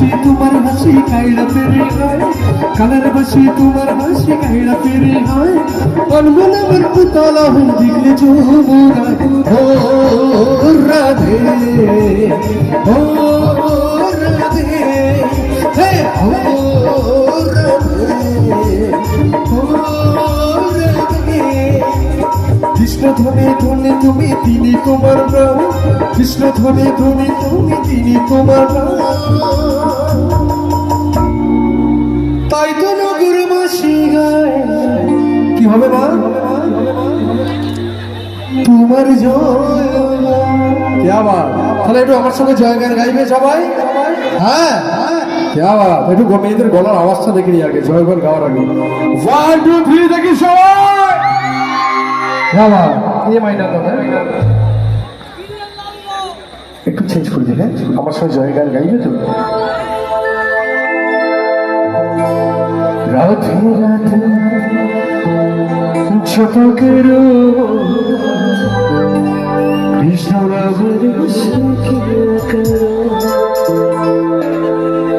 বাসি তোমার হাসি কাইড়া ফেরে হয়। কালার বাসি, তোমার হাসি কাইড়া ফেরে হয়। অনমন আমার পুতলা হন দিগলে যমুনা ও রাধে। ও রাধে। হে ও কৃষ্ণ ধনে ধনে তুমি, তিনি তোমার নাম কৃষ্ণ ধনে ধনে তুমি, তিনি তোমার নাম কি হবে মা তোমার জয়। তাহলে একটু আমার সঙ্গে জয় গান গাইবে সবাই? হ্যাঁ। আবার? একটু মেয়েদের গলার আওয়াজটা দেখে নিই আগে, জয় গান গাওয়ার আগে। ওয়ান টু থ্রি দেখি সবাই! আবার? হ্যাঁ? একটু চেঞ্জ করে দিলে হ্যাঁ? আমার সঙ্গে জয় গান গাইবে তো? রাধে রাধে ছোটকের কৃষ্ণ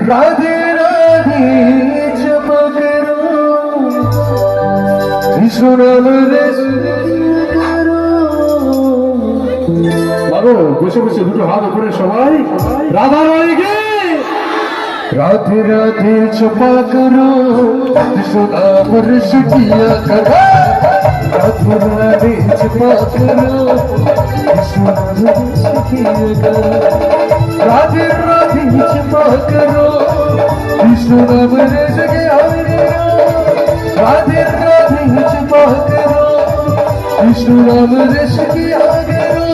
রাধে রাধে বাবু, বসে বসে, দুটো হাত উপরে সবাই। রাধা রয়েগে রাধে রাধে ছপা করো সোনা বরস কিয়া করো রাধে রাধে ছপা করো সোনা বরস কিয়া করো রাধে রাধে ছপা করো সোনা বরস কিয়া করো রাধে রাধে ছপা করো সোনা বরস কিয়া করো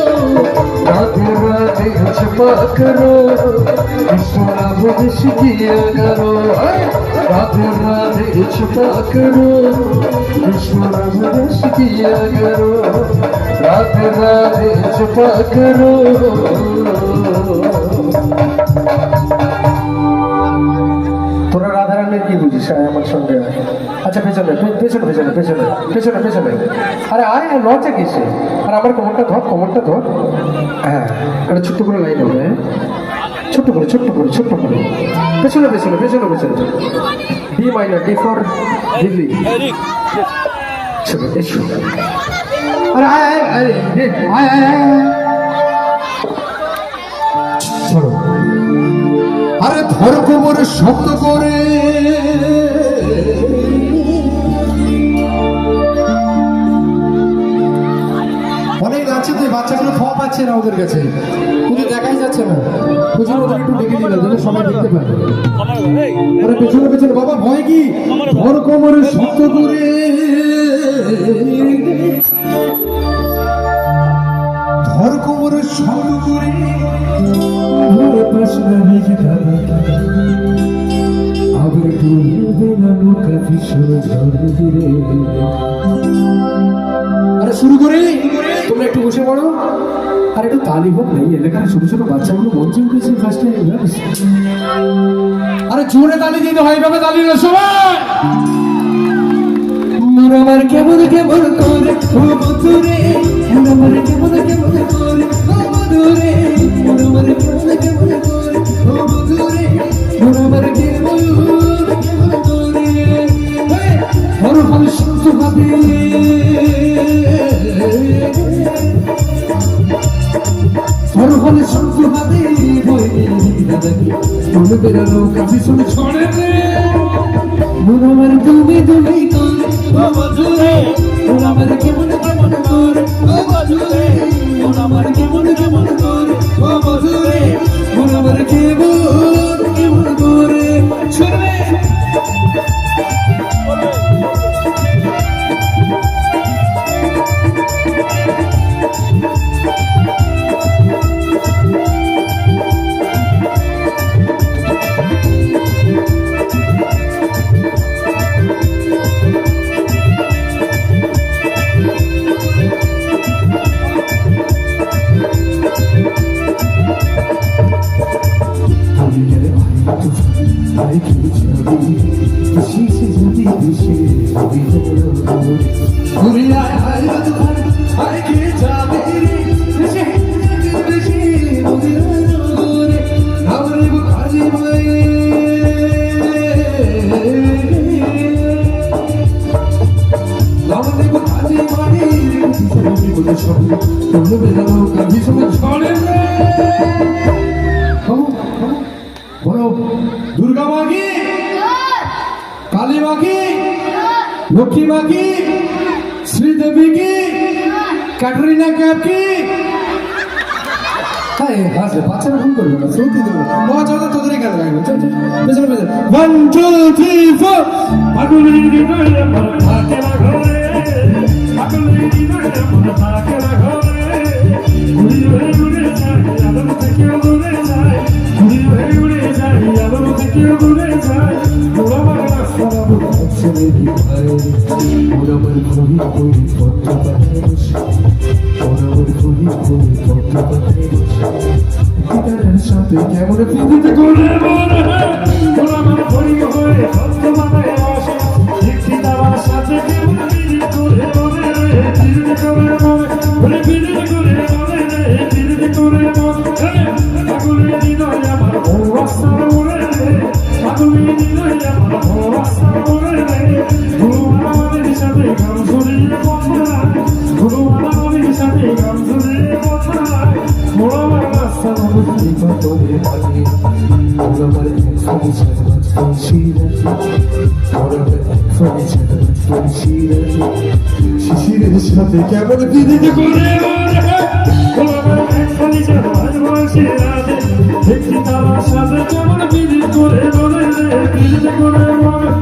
রাধে রাধে করো সোনা বরস কিয়া করো রাধে রাধে ছপা করো সোনা বরস কিয়া করো রাধে রাধে ছপা করো তোরা কি বুঝিস? আয় আমার সঙ্গে আচ্ছা পেছনে পেছনে পেছনে পেছনে পেছনে পেছনে। আরে আয় লজ্জা কিসে আর আমার কোমরটা ধর কোমরটা ধর। হ্যাঁ একটা ছোট্ট করে লাইন হবে হ্যাঁ? ছোট্ট করে ছোট্ট করে ছোট্ট করে। পেছনে পেছনে পেছনে পেছনে D minor D for Delhi আরে, আয় ধর কোমরে শব্দ করে। খাওয়া না ওদের কাছে? কিন্তু দেখাই যাচ্ছে না। প্রচুর ওদের একটু ডেকে দিল যাতে সবাই দেখতে পারে আরে পেছনে পেছনে, বাবা, ভয় কি? ধর কোমরে শব্দ করে ধর কোমরে শব্দ করে মোরে পাশে রেখে দাদা আবার তুলবে না নৌকা ভীষণ ঝড় দিলে আরে শুরু করি। তোমরা একটু বসে পড়ো। আর একটু তালি হোক নাই, এলাকার ছোট ছোট বাচ্চাগুলো মঞ্চে উঠেছে ফার্স্টে আরে জোরে তালি দিতে হয়, এভাবে তালি না সবাই। আমার কেমন কেমন করে আমার কেমন কেমন করে আমার ভাবে বইলে দাদাকে মন বেরানো কাছে শুনে ছড়ে মন আমার আমার কেমন কেমন মন আমার কেমন অন্য বেজানো কাঁধি সঙ্গে ছড়ে রে। বাবু, বাবু, বলো দুর্গা মা কি? কালী মা কি? লক্ষ্মী মা কি? শ্রীদেবী কি? ক্যাটরিনা ক্যাপ কি? হ্যাঁ হাসবে বাচ্চারা ভুল করবে না শ্রুতি দেবে বাবা চল তো তোদেরই গান চল চল পেছনে পেছনে। ওয়ান টু থ্রি ফোর ভাই ওরা আমার ঘড়ি ঘড়ি কত পারে ওরা আমার ঘড়ি ঘড়ি কত পারে গিটারের সাথে কেমন পিদিতে করে করে মনে ওরা আমার ঘড়ি হয়ে ভক্ত বাঁচতাম শিরাতে ওরা আমার একসঙ্গে ছেড়ে বাঁচতাম শিরাতে শিশিরের সাথে কেমন পিদিতে করে একটু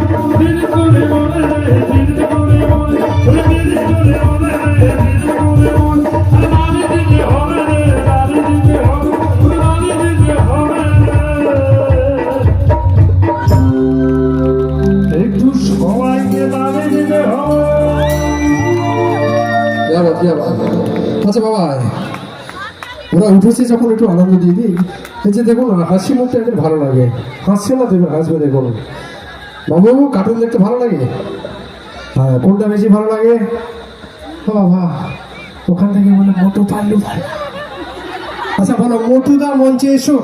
আচ্ছা বাবা। ওরা উঠেছে যখন একটু আনন্দ দিয়ে দিই। যে দেখুন, হাসি মুখটা একটু ভালো লাগে। হাসছে না দেবে হাসবে দেখুন। বাবু কার্টুন দেখতে ভালো লাগে? হ্যাঁ কোনটা বেশি ভালো লাগে? বাবা, ওখান থেকে বলে, মোটু পাল্লু আচ্ছা বলো মোটুদা মঞ্চে এসো।